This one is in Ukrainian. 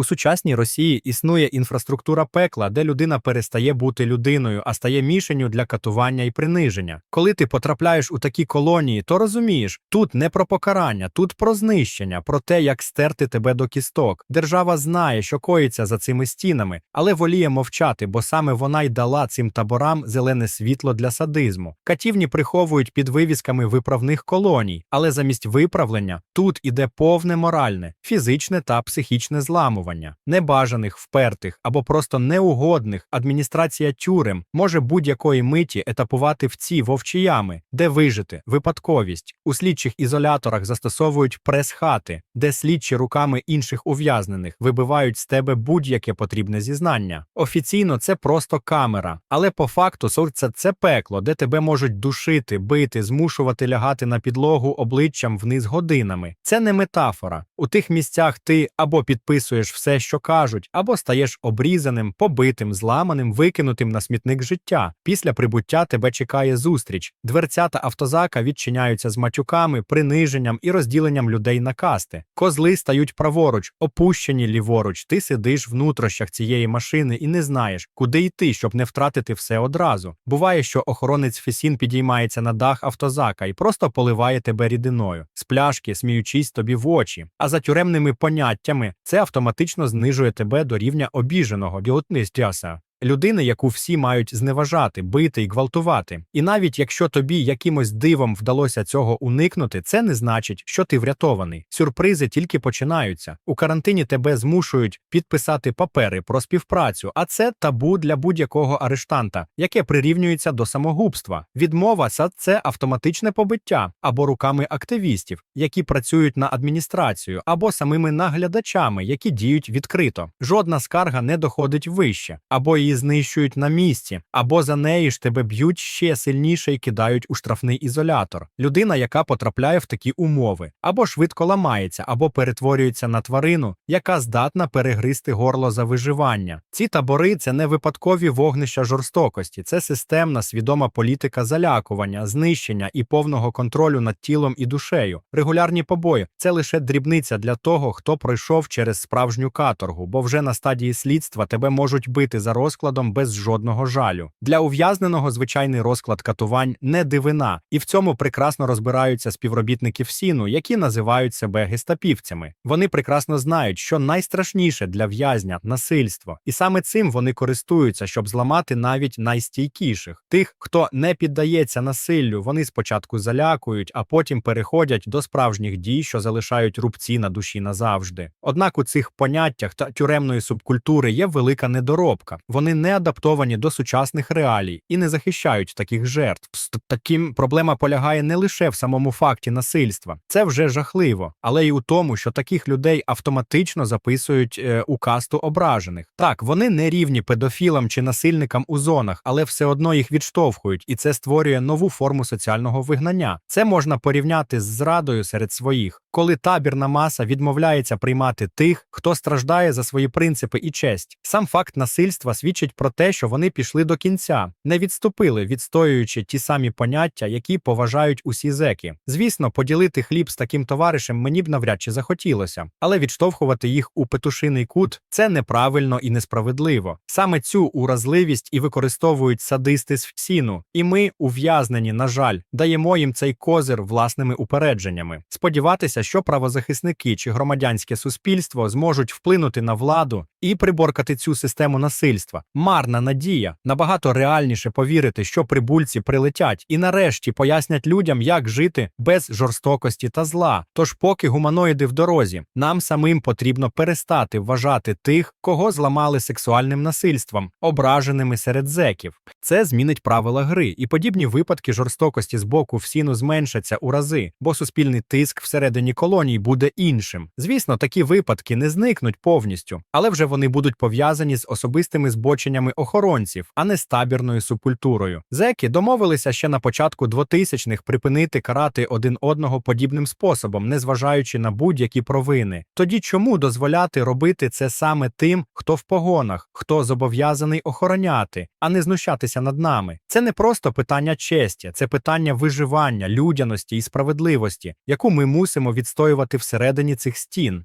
У сучасній Росії існує інфраструктура пекла, де людина перестає бути людиною, а стає мішенню для катування і приниження. Коли ти потрапляєш у такі колонії, то розумієш, тут не про покарання, тут про знищення, про те, як стерти тебе до кісток. Держава знає, що коїться за цими стінами, але воліє мовчати, бо саме вона й дала цим таборам зелене світло для садизму. Катівні приховують під вивісками виправних колоній, але замість виправлення тут іде повне моральне, фізичне та психічне зламування, небажаних, впертих або просто неугодних. Адміністрація тюрем може будь-якої миті етапувати в ці вовчі ями, де вижити, випадковість. У слідчих ізоляторах застосовують прес-хати, де слідчі руками інших ув'язнених вибивають з тебе будь-яке потрібне зізнання. Офіційно це просто камера, але по факту це, це пекло, де тебе можуть душити, бити, змушувати лягати на підлогу обличчям вниз годинами. Це не метафора. У тих місцях ти або підписуєш все, що кажуть, або стаєш обрізаним, побитим, зламаним, викинутим на смітник життя. Після прибуття тебе чекає зустріч. Дверцята автозака відчиняються з матюками, приниженням і розділенням людей на касти. Козли стають праворуч, опущені ліворуч. Ти сидиш в нутрощах цієї машини і не знаєш, куди йти, щоб не втратити все одразу. Буває, що охоронець Фесін підіймається на дах автозака і просто поливає тебе рідиною з пляшки, сміючись тобі в очі. А за тюремними поняттями це автоматично знижує тебе до рівня обіженого діотнистяса. Людини, яку всі мають зневажати, бити і гвалтувати. І навіть якщо тобі якимось дивом вдалося цього уникнути, це не значить, що ти врятований. Сюрпризи тільки починаються. У карантині тебе змушують підписати папери про співпрацю, а це табу для будь-якого арештанта, яке прирівнюється до самогубства. Відмова це автоматичне побиття або руками активістів, які працюють на адміністрацію, або самими наглядачами, які діють відкрито. Жодна скарга не доходить вище, або її знищують на місці, або за неї ж тебе б'ють ще сильніше і кидають у штрафний ізолятор. Людина, яка потрапляє в такі умови, або швидко ламається, або перетворюється на тварину, яка здатна перегризти горло за виживання. Ці табори це не випадкові вогнища жорстокості, це системна свідома політика залякування, знищення і повного контролю над тілом і душею. Регулярні побої це лише дрібниця для того, хто пройшов через справжню каторгу, бо вже на стадії слідства тебе можуть бити за розкладом без жодного жалю. Для ув'язненого звичайний розклад катувань не дивина, і в цьому прекрасно розбираються співробітники ФСІНу, які називають себе гестапівцями. Вони прекрасно знають, що найстрашніше для в'язня насильство, і саме цим вони користуються, щоб зламати навіть найстійкіших. Тих, хто не піддається насиллю, вони спочатку залякують, а потім переходять до справжніх дій, що залишають рубці на душі назавжди. Однак у цих поняттях та тюремної субкультури є велика недоробка. Вони не адаптовані до сучасних реалій і не захищають таких жертв. Таким проблема полягає не лише в самому факті насильства, це вже жахливо, але й у тому, що таких людей автоматично записують е, у касту ображених. Так, вони не рівні педофілам чи насильникам у зонах, але все одно їх відштовхують, і це створює нову форму соціального вигнання. Це можна порівняти з зрадою серед своїх, коли табірна маса відмовляється приймати тих, хто страждає за свої принципи і честь. Сам факт насильства свідчить про те, що вони пішли до кінця, не відступили, відстоюючи ті самі поняття, які поважають усі зеки. Звісно, поділити хліб з таким товаришем мені б навряд чи захотілося, але відштовхувати їх у петушиний кут це неправильно і несправедливо. Саме цю уразливість і використовують садисти з ФСІНу, і ми, ув'язнені, на жаль, даємо їм цей козир власними упередженнями. Сподіватися, що правозахисники чи громадянське суспільство зможуть вплинути на владу і приборкати цю систему насильства. Марна надія набагато реальніше повірити, що прибульці прилетять і нарешті пояснять людям, як жити без жорстокості та зла. Тож, поки гуманоїди в дорозі, нам самим потрібно перестати вважати тих, кого зламали сексуальним насильством, ображеними серед зеків. Це змінить правила гри, і подібні випадки жорстокості з боку всіну зменшаться у рази, бо суспільний тиск всередині колоній буде іншим. Звісно, такі випадки не зникнуть повністю, але вже вони будуть пов'язані з особистими збоченнями охоронців, а не з табірною субкультурою. Зеки домовилися ще на початку 2000-х припинити карати один одного подібним способом, незважаючи на будь-які провини. Тоді чому дозволяти робити це саме тим, хто в погонах, хто зобов'язаний охороняти, а не знущатися над нами? Це не просто питання честі, це питання виживання, людяності і справедливості, яку ми мусимо відстоювати всередині цих стін.